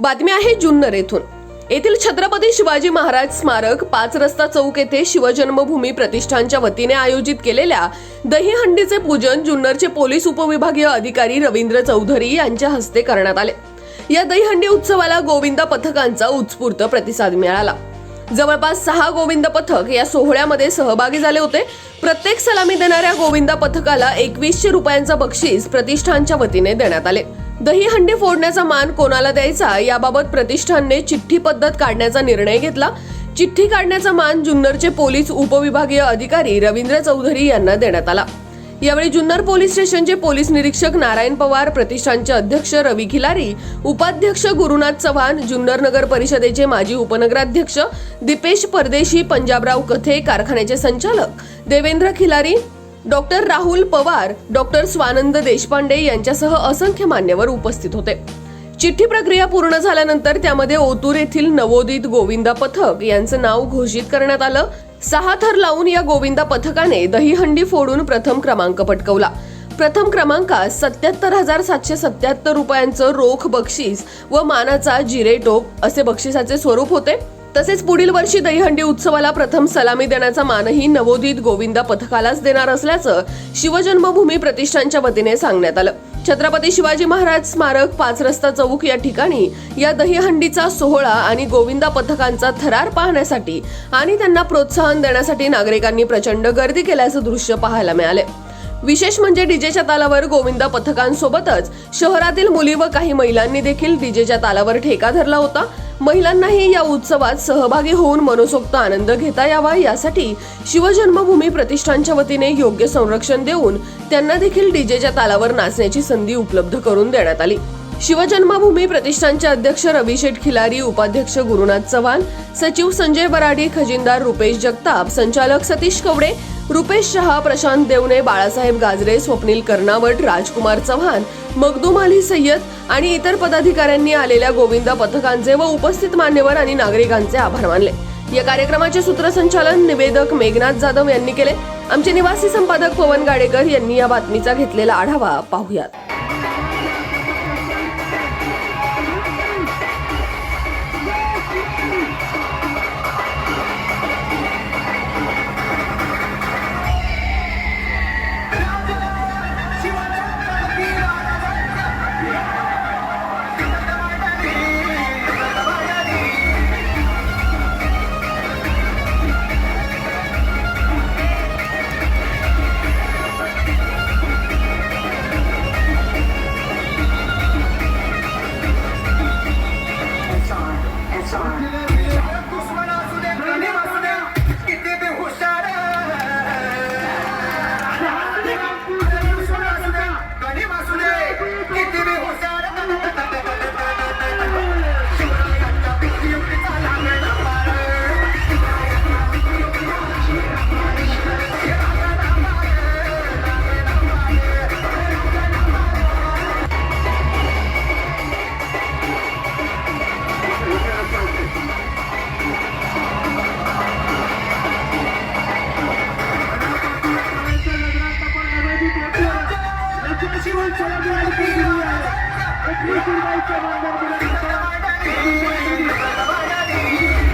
बातमी आहे जुन्नर येथून. येथील छत्रपती शिवाजी महाराज स्मारक पाच रस्ता चौक येथे शिवजन्मभूमी प्रतिष्ठानच्या वतीने आयोजित केलेल्या दहीहंडीचे पूजन जुन्नरचे पोलीस उपविभागीय अधिकारी रवींद्र चौधरी यांच्या हस्ते करण्यात आले. या दहीहंडी उत्सवाला गोविंदा पथकांचा उत्स्फूर्त प्रतिसाद मिळाला. जवळपास सहा गोविंद पथक या सोहळ्यामध्ये सहभागी झाले होते. प्रत्येक सलामी देणाऱ्या गोविंदा पथकाला एकवीसशे रुपयांचा बक्षीस प्रतिष्ठानच्या वतीने देण्यात आले. दहीहंडी फोडण्याचा मान कोणाला द्यायचा? याबाबत प्रतिष्ठानने चिठ्ठी पद्धत काढण्याचा निर्णय घेतला. चिठ्ठी काढण्याचा मान जुन्नरचे पोलीस उपविभागीय अधिकारी रवींद्र चौधरी यांना देण्यात आला. यावेळी जुन्नर पोलीस स्टेशनचे पोलीस निरीक्षक नारायण पवार प्रतिष्ठानचे अध्यक्ष रवी खिलारी उपाध्यक्ष गुरुनाथ चव्हाण जुन्नर नगर परिषदेचे माजी उपनगराध्यक्ष दीपेश परदेशी पंजाबराव कथे कारखान्याचे संचालक देवेंद्र खिलारी डॉक्टर राहुल पवार डॉक्टर स्वानंद देशपांडे यांच्यासह असंख्य मान्यवर उपस्थित होते. चिठ्ठी प्रक्रिया पूर्ण झाल्यानंतर त्यामध्ये ओतूर येथील नवोदित गोविंदा पथक यांचं नाव घोषित करण्यात आलं. सहा थर लावून या गोविंदा पथकाने दहीहंडी फोडून प्रथम क्रमांक पटकवला. प्रथम क्रमांकात सत्याहत्तर हजार सातशे सत्याहत्तर रुपयांचं रोख बक्षीस व मानाचा जिरेटोप असे बक्षिसाचे स्वरूप होते. तसेच पुढील वर्षी दहीहंडी उत्सवाला प्रथम सलामी देण्याचा मानही नवोदित गोविंदा पथकालाच देणार असल्याचं शिवजन्मभूमी प्रतिष्ठानच्या वतीने सांगण्यात आलं. छत्रपती शिवाजी महाराज स्मारक पाच रस्ता चौक या ठिकाणी या दहीहंडीचा सोहळा आणि गोविंदा पथकांचा थरार पाहण्यासाठी आणि त्यांना प्रोत्साहन देण्यासाठी नागरिकांनी प्रचंड गर्दी केल्याचं दृश्य पाहायला मिळालं. विशेष म्हणजे डीजेच्या तालावर गोविंदा पथकांसोबतच शहरातील मुली व काही महिलांनी देखील डीजेच्या तालावर ठेका धरला होता. महिलांनाही या उत्सवात सहभागी होऊन मनसोक्त आनंद घेता यावा यासाठी शिवजन्मभूमी प्रतिष्ठानच्या वतीने योग्य संरक्षण देऊन त्यांना देखील डीजेच्या तालावर नाचण्याची संधी उपलब्ध करून देण्यात आली. शिवजन्मभूमी प्रतिष्ठानचे अध्यक्ष रविशेठ खिलारी उपाध्यक्ष गुरुनाथ चव्हाण सचिव संजय बराडी खजिनदार रुपेश जगताप संचालक सतीश कवडे रुपेश शहा प्रशांत देवणे बाळासाहेब गाजरे स्वप्नील कर्नावट राजकुमार चव्हाण मखदूम अली सय्यद आणि इतर पदाधिकाऱ्यांनी आलेल्या गोविंदा पथकांचे व उपस्थित मान्यवर आणि नागरिकांचे आभार मानले. या कार्यक्रमाचे सूत्रसंचालन निवेदक मेघनाथ जाधव यांनी केले. आमचे निवासी संपादक पवन गाडेकर यांनी या बातमीचा घेतलेला आढावा पाहुयात. Thank you.